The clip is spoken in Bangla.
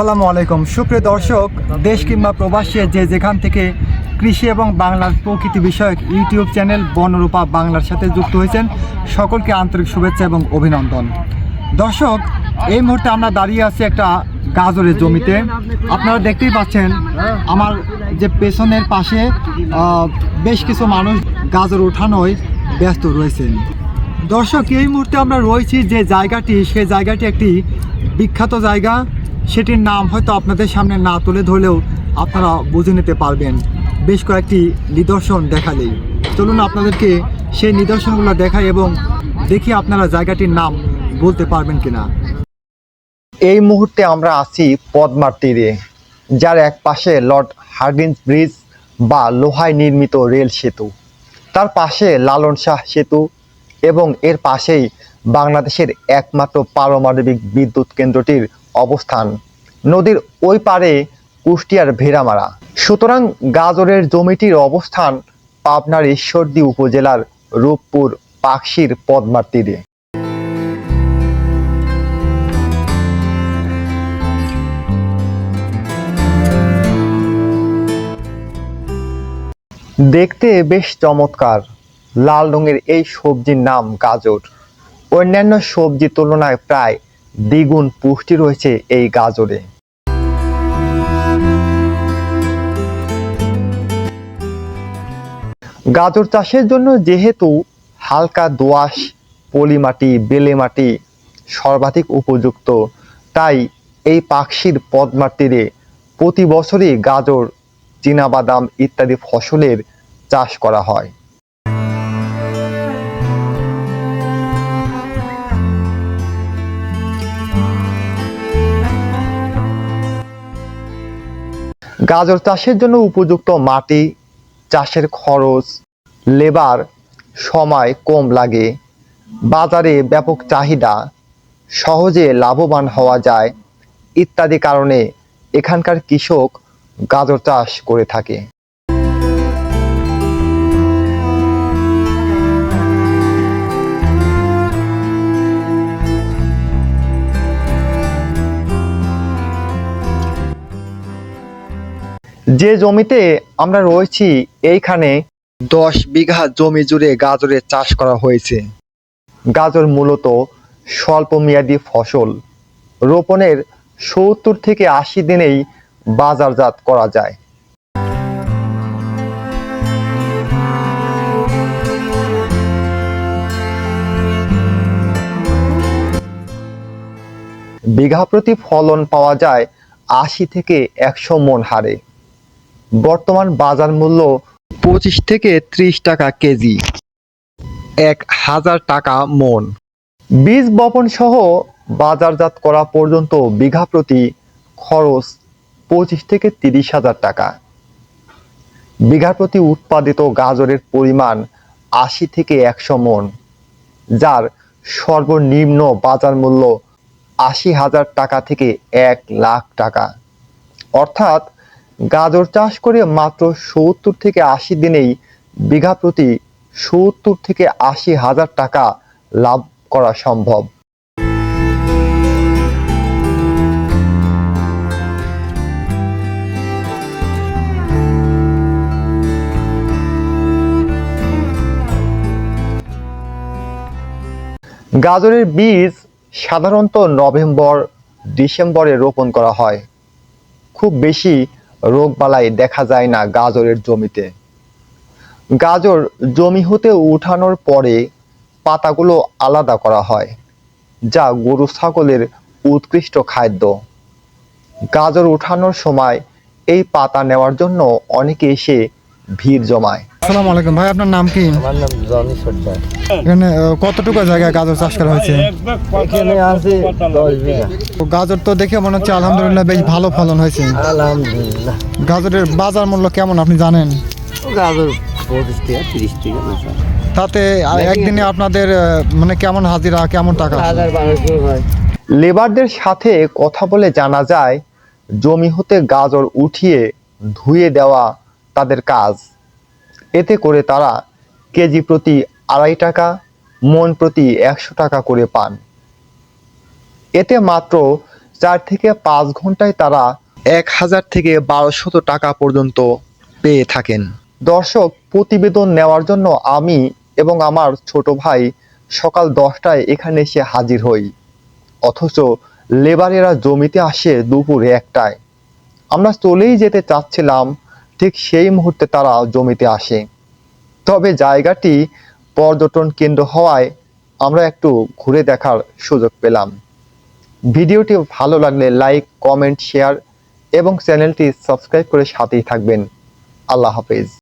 আসসালামু আলাইকুম। সুপ্রিয় দর্শক, দেশ কিংবা প্রবাসী যে যেখান থেকে কৃষি এবং বাংলার প্রকৃতি বিষয়ক ইউটিউব চ্যানেল বনরূপা বাংলার সাথে যুক্ত হয়েছেন, সকলকে আন্তরিক শুভেচ্ছা এবং অভিনন্দন। দর্শক, এই মুহূর্তে আমরা দাঁড়িয়ে আছি একটা গাজরের জমিতে। আপনারা দেখতেই পাচ্ছেন, আমার যে পেছনের পাশে বেশ কিছু মানুষ গাজর ওঠানোয় ব্যস্ত রয়েছেন। দর্শক, এই মুহূর্তে আমরা রয়েছি যে জায়গাটি, সে জায়গাটি একটি বিখ্যাত জায়গা। সেটির নাম হয়তো আপনাদের সামনে না তুলে ধরলেও আপনারা বুঝে নিতে পারবেন। বেশ কয়েকটি নিদর্শন দেখালেই। চলুন আপনাদেরকে সেই নিদর্শনগুলো দেখাই এবং দেখি আপনারা জায়গাটির নাম বলতে পারবেন কিনা। এই মুহূর্তে আমরা আছি পদ্মার তীরে, যার এক পাশে লর্ড হার্ডিন্স ব্রিজ বা লোহায় নির্মিত রেল সেতু। তার পাশে লালন শাহ সেতু এবং এর পাশেই বাংলাদেশের একমাত্র পারমাণবিক বিদ্যুৎ কেন্দ্রটির অবস্থান। নদীর ওই পারে কুষ্টিয়ার ভেড়ামারা। সুতরাং গাজরের জমিটির অবস্থান পাবনার ঈশ্বরদী উপজেলার রূপপুর পাকশির পদ্মার তীরে দেখতে বেশ চমৎকার। লাল রঙের এই সবজির নাম গাজর। অন্যান্য সবজির তুলনায় প্রায় দ্বিগুণ পুষ্টি রয়েছে এই গাজরে। গাজর চাষের জন্য যেহেতু হালকা দোআঁশ পলি মাটি বেলে মাটি সর্বাধিক উপযুক্ত, তাই এই পাকশির পদ্মার তীরে প্রতি বছরই গাজর, চীনাবাদাম ইত্যাদি ফসলের চাষ করা হয়। গাজর চাষের জন্য উপযুক্ত মাটি, চাষের খরচ, লেবার সময় কম লাগে, বাজারে ব্যাপক চাহিদা, সহজে লাভবান হওয়া যায় ইত্যাদি কারণে এখানকার কৃষক গাজর চাষ করে থাকে। যে জমিতে আমরা রয়েছি, এইখানে দশ বিঘা জমি জুড়ে গাজরের চাষ করা হয়েছে। গাজর মূলত স্বল্প মেয়াদী ফসল। রোপণের সত্তর থেকে আশি দিনেই বাজারজাত করা যায়। বিঘা প্রতি ফলন পাওয়া যায় আশি থেকে একশো মন হারে। বর্তমান বাজার মূল্য পঁচিশ থেকে ত্রিশ টাকা কেজি। এক হাজার টাকা মন। বীজ বপন সহ বাজারজাত করা পর্যন্ত বিঘা প্রতি খরচ পঁচিশ থেকে তিরিশ হাজার টাকা। বিঘা প্রতি উৎপাদিত গাজরের পরিমাণ আশি থেকে একশো মন, যার সর্বনিম্ন বাজার মূল্য আশি হাজার টাকা থেকে এক লাখ টাকা। অর্থাৎ গাজর চাষ করে মাত্র সত্তর থেকে আশি দিনেই বিঘা প্রতি সত্তর থেকে আশি হাজার টাকা লাভ করা সম্ভব। গাজরের বীজ সাধারণত নভেম্বর, ডিসেম্বরে রোপণ করা হয়। খুব বেশি রোগবালাই দেখা যায় না গাজরের জমিতে। গাজর জমি হতে উঠানোর পরে পাতাগুলো আলাদা করা হয়, যা গরু ছাগলের উৎকৃষ্ট খাদ্য। গাজর উঠানোর সময় এই পাতা নেওয়ার জন্য অনেকে এসে ভিড় জমায়। আসসালামু আলাইকুম ভাই আপনার নাম কি? আমার নাম জনি সর্দার। এখানে কতটুকু জায়গায় গাজর চাষ করা হয়েছে? এখানে আছে দশ বিঘা। তো গাজর তো দেখে মনে হচ্ছে আলহামদুলিল্লাহ বেশ ভালো ফলন হয়েছে। আলহামদুলিল্লাহ। গাজরের বাজার মূল্য কেমন আপনি জানেন? গাজর পঁচিশ টাকা তিরিশ টাকা তাতে একদিনে আপনাদের মানে কেমন হাজিরা কেমন টাকা? লেবারদের সাথে কথা বলে জানা যায় জমি হতে গাজর উঠিয়ে ধুয়ে দেওয়া তাদের কাজ। এতে করে তারা কেজি প্রতি আড়াই টাকা, মন প্রতি একশো টাকা করে পান। এতে মাত্র চার থেকে পাঁচ ঘন্টায় তারা এক হাজার থেকে বারোশত টাকা পর্যন্ত পেয়ে থাকেন। দর্শক, প্রতিবেদন নেওয়ার জন্য আমি এবং আমার ছোট ভাই সকাল দশটায় এখানে এসে হাজির হই। অথচ লেবারেরা জমিতে আসে দুপুর একটায়। আমরা চলেই যেতে চাচ্ছিলাম ঠিক সেই মুহূর্তে তারা জমিতে আসে। তবে জায়গাটি পর্যটন কেন্দ্র হওয়ায় আমরা একটু ঘুরে দেখার সুযোগ পেলাম। ভিডিওটি ভালো লাগলে লাইক, কমেন্ট, শেয়ার এবং চ্যানেলটি সাবস্ক্রাইব করে সাথেই থাকবেন। আল্লাহ হাফেজ।